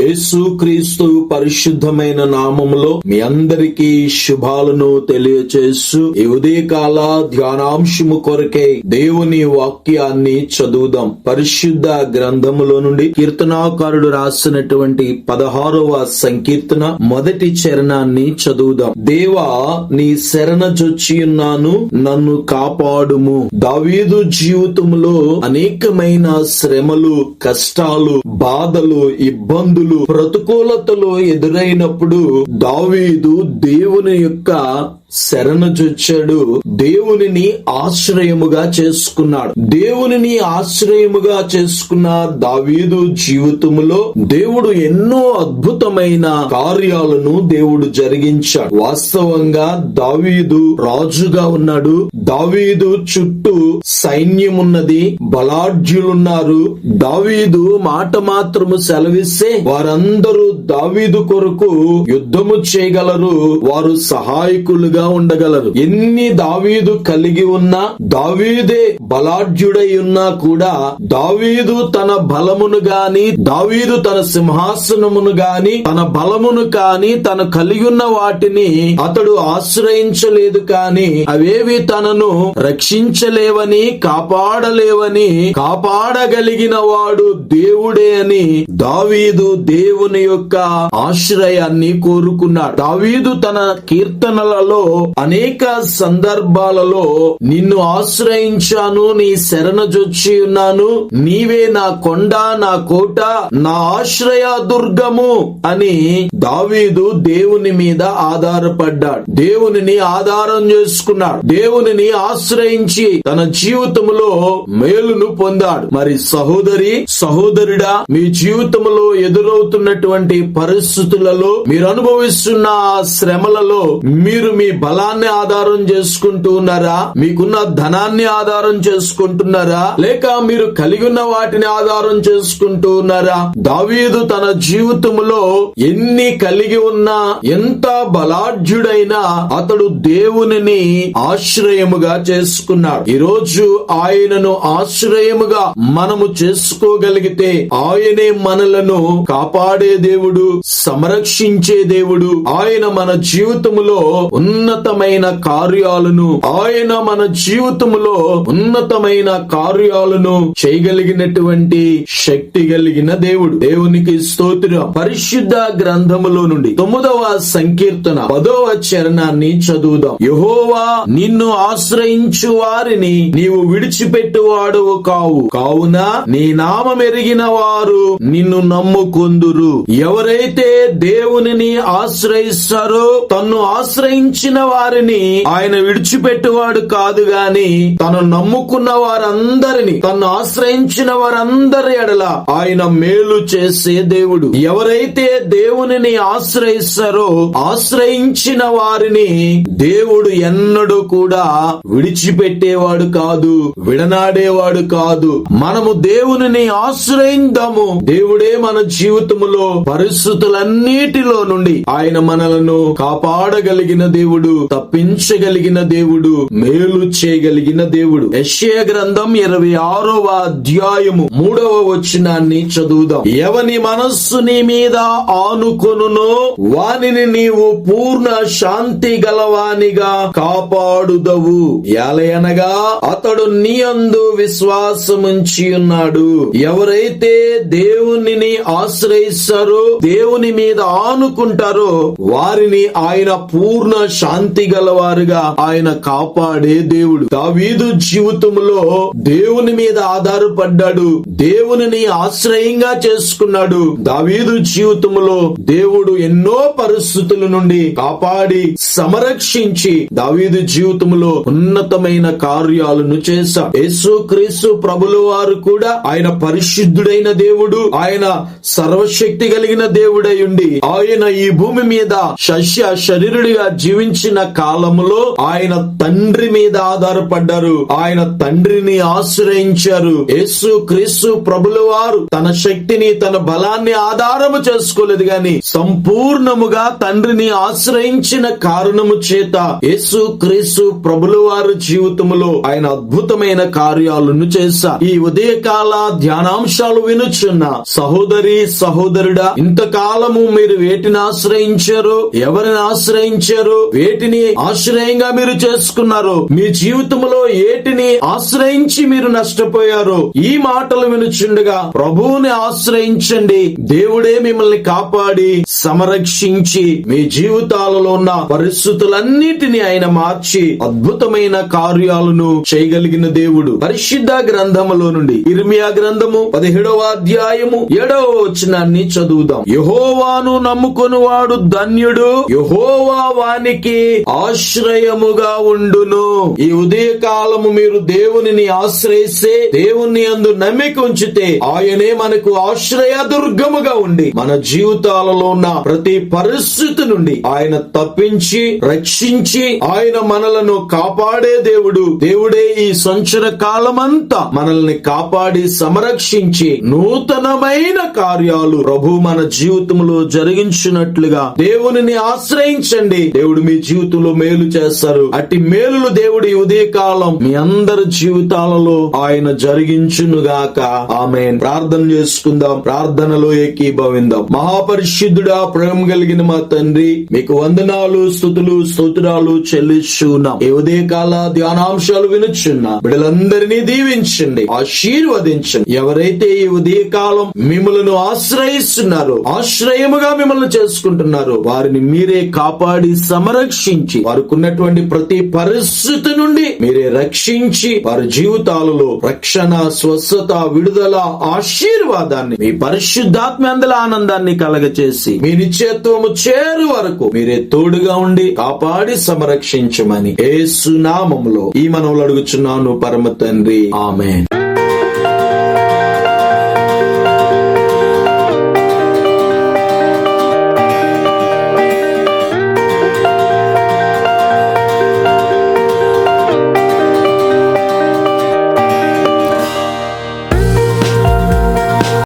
యేసుక్రీస్తు పరిశుద్ధమైన నామములో మీ అందరికీ శుభాలను తెలియచేస్తూ ఈ ఉదయకాల ధ్యానాంశము కొరకై దేవుని వాక్యాన్ని చదువుదాం. పరిశుద్ధ గ్రంథములో నుండి కీర్తనాకారుడు రాసినటువంటి పదహారవ సంకీర్తన మొదటి చరణాన్ని చదువుదాం. దేవా నీ శరణ జొచ్చి ఉన్నాను నన్ను కాపాడుము. దావీదు జీవితంలో అనేకమైన శ్రమలు కష్టాలు బాధలు ఇబ్బందులు ప్రతికూలతలు ఎదురైనప్పుడు దావీదు దేవుని యొక్క శరణ చొచ్చాడు దేవునిని ఆశ్రయముగా చేసుకున్నాడు. దేవునిని ఆశ్రయముగా చేసుకున్న దావీదు జీవితంలో దేవుడు ఎన్నో అద్భుతమైన కార్యాలను దేవుడు జరిగించాడు. వాస్తవంగా దావీదు రాజుగా ఉన్నాడు. దావీదు చుట్టూ సైన్యమున్నది బలాఢ్యులున్నారు. దావీదు మాట మాత్రము సెలవిస్తే వారందరూ దావీదు కొరకు యుద్ధము చేయగలరు. వారు సహాయకులుగా ఉండగలరు ఎన్ని దావీదు కలిగి ఉన్నా దావీదే బలాఢ్యుడై ఉన్నా కూడా దావీదు తన బలమును గాని దావీదు తన సింహాసనమును గాని తన బలమును కాని తను కలిగి ఉన్న వాటిని అతడు ఆశ్రయించలేదు కాని అవేవి తనను రక్షించలేవని కాపాడలేవని కాపాడగలిగిన వాడు దేవుడే అని దావీదు దేవుని యొక్క ఆశ్రయాన్ని కోరుకున్నాడు. దావీదు తన కీర్తనలలో అనేక సందర్భాలలో నిన్ను ఆశ్రయించాను నీ శరణజొచ్చి ఉన్నాను. నీవే నా కొండ నా కోట నా ఆశ్రయ దుర్గము అని దావీదు దేవుని మీద ఆధారపడ్డాడు. దేవునిని ఆధారం చేసుకున్నాడు. దేవునిని ఆశ్రయించి తన జీవితంలో మేలును పొందాడు. మరి సహోదరి సహోదరుడా మీ జీవితంలో ఎదురవుతున్నటువంటి పరిస్థితులలో మీరు అనుభవిస్తున్న ఆ శ్రమలలో మీరు మీ బలాన్ని ఆధారం చేసుకుంటూ ఉన్నారా మీకున్న ధనాన్ని ఆధారం చేసుకుంటున్నారా? లేక మీరు కలిగి ఉన్న వాటిని ఆధారం చేసుకుంటూ ఉన్నారా దావీదు తన జీవితంలో ఎన్ని కలిగి ఉన్నా ఎంత బలాఢ్యుడైనా అతడు దేవునిని ఆశ్రయముగా చేసుకున్నాడు. ఈ రోజు ఆయనను ఆశ్రయముగా మనము చేసుకోగలిగితే ఆయనే మనలను కాపాడే దేవుడు సంరక్షించే దేవుడు. ఆయన మన జీవితంలో ఉన్న ఉన్నతమైన కార్యాలను ఆయన మన జీవితంలో ఉన్నతమైన కార్యాలను చేయగలిగినటువంటి శక్తి కలిగిన దేవుడు. దేవునికి స్తోత్రం. పరిశుద్ధ గ్రంథములో నుండి తొమ్మిదవ సంకీర్తన పదవ చరణాన్ని చదువుదాం. యహోవా నిన్ను ఆశ్రయించు వారిని నీవు విడిచిపెట్టువాడు కావు. కావున నీ నామం ఎరిగిన వారు నిన్ను నమ్ముకొందురు. ఎవరైతే దేవునిని ఆశ్రయిస్తారో తన్ను ఆశ్రయించిన వారిని ఆయన విడిచిపెట్టువాడు కాదు గాని తను నమ్ముకున్న వారందరిని తను ఆశ్రయించిన వారందరి ఎడల ఆయన మేలు చేసే దేవుడు. ఎవరైతే దేవునిని ఆశ్రయిస్తారో ఆశ్రయించిన వారిని దేవుడు ఎన్నడూ కూడా విడిచిపెట్టేవాడు కాదు విడనాడేవాడు కాదు. మనము దేవునిని ఆశ్రయిందాము దేవుడే మన జీవితములో పరిస్థితులన్నిటిలో నుండి ఆయన మనలను కాపాడగలిగిన దేవుడు. తప్పించగలిగిన దేవుడు మేలు చేయగలిగిన దేవుడు. యశ్య గ్రంథం ఇరవై ఆరవ అధ్యాయము మూడవ వచనాన్ని చదువుదాం. ఎవని మనస్సు నీ మీద ఆనుకొనునో వానిని నీవు పూర్ణ శాంతి గలవానిగా కాపాడుదవు. ఎలయనగా అతడు నీ అందు విశ్వాసముంచి ఉన్నాడు. ఎవరైతే దేవునిని ఆశ్రయిస్తారో దేవుని మీద ఆనుకుంటారో వారిని ఆయన పూర్ణ శాంతి గలవారుగా ఆయన కాపాడే దేవుడు. దావీదు జీవితంలో దేవుని మీద ఆధారపడ్డాడు. దేవునిని ఆశ్రయంగా చేసుకున్నాడు. దావీదు జీవితంలో దేవుడు ఎన్నో పరిస్థితుల నుండి కాపాడి సంరక్షించి దావీదు జీవితంలో ఉన్నతమైన కార్యాలను చేశాడు. యేసు క్రీస్తు ప్రభుల వారు కూడా ఆయన పరిశుద్ధుడైన దేవుడు ఆయన సర్వశక్తి కలిగిన దేవుడై ఉండి ఆయన ఈ భూమి మీద శస్య శరీరుడిగా జీవించి జీవించిన కాలంలో ఆయన తండ్రి మీద ఆధారపడ్డారు. ఆయన తండ్రిని ఆశ్రయించారు. యేసు క్రీస్తు ప్రభుల వారు తన శక్తిని తన బలాన్ని ఆధారము చేసుకోలేదు గాని సంపూర్ణముగా తండ్రిని ఆశ్రయించిన కారణము చేత యేసు క్రీస్తు ప్రభుల వారి జీవితంలో ఆయన అద్భుతమైన కార్యాలను చేశారు. ఈ ఉదయకాల ధ్యానాంశాలు వినుచున్న సహోదరి సహోదరుడా ఇంతకాలము మీరు వేటిని ఆశ్రయించారు ఎవరిని ఆశ్రయించారు ఏటిని ఆశ్రయంగా మీరు చేసుకున్నారు? మీ జీవితంలో ఏటిని ఆశ్రయించి మీరు నష్టపోయారు? ఈ మాటలు వినుచుండగా ప్రభువుని ఆశ్రయించండి. దేవుడే మిమ్మల్ని కాపాడి సంరక్షించి మీ జీవితాలలో ఉన్న పరిస్థితులన్నిటిని ఆయన మార్చి అద్భుతమైన కార్యాలను చేయగలిగిన దేవుడు. పరిశుద్ధ గ్రంథములో నుండి ఇర్మియా గ్రంథము పదిహేడవ అధ్యాయము ఏడవ వచనాన్ని చదువుదాం. యహోవాను నమ్ముకుని వాడు ధన్యుడు. యహోవా వానికి ఆశ్రయముగా ఉండును. ఈ ఉదయ కాలము మీరు దేవునిని ఆశ్రయిస్తే దేవుని అందు నమ్మిక ఉంచితే ఆయనే మనకు ఆశ్రయ దుర్గముగా ఉండి మన జీవితాలలో ఉన్న ప్రతి పరిస్థితి నుండి ఆయన తప్పించి రక్షించి ఆయన మనలను కాపాడే దేవుడు. దేవుడే ఈ సంచర కాలమంతా మనల్ని కాపాడి సంరక్షించి నూతనమైన కార్యాలు ప్రభు మన జీవితంలో జరిగించినట్లుగా దేవునిని ఆశ్రయించండి. దేవుడు మీ జీవితంలో మేలు చేస్తారు. అట్టి మేలులు దేవుడు ఈ ఉదయకాలం మీ అందరి జీవితాలలో ఆయన జరిగించునుగాక. ఆమె ప్రార్థన చేసుకుందాం. ప్రార్థనలో ఏకీభవిందాం. మహాపరిశుద్ధుడా ప్రేమ కలిగిన మా తండ్రి మీకు వందనాలు స్థుతులు స్తోత్రాలు చెల్లిస్తున్నాం ఈ ఉదయకాల ధ్యానాంశాలు వినుచున్న. బిడ్డలందరినీ దీవించండి. ఆశీర్వదించండి. ఎవరైతే ఈ ఉదయకాలం మిమ్మలను ఆశ్రయిస్తున్నారో ఆశ్రయముగా మిమ్మల్ని చేసుకుంటున్నారో వారిని మీరే కాపాడి సంరక్ష వారికి ఉన్నటువంటి ప్రతి పరిస్థితి నుండి మీరే రక్షించి వారి జీవితాలలో రక్షణ స్వస్థత విడుదల ఆశీర్వాదాన్ని మీ పరిశుద్ధాత్మ అందల ఆనందాన్ని కలగచేసి మీ నిశ్చయత్వము చేరు వరకు మీరే తోడుగా ఉండి కాపాడి సంరక్షించమని ఏసునామములో ఈ మనవులు అడుగుచున్నాను పరమ తండ్రి. ఆమె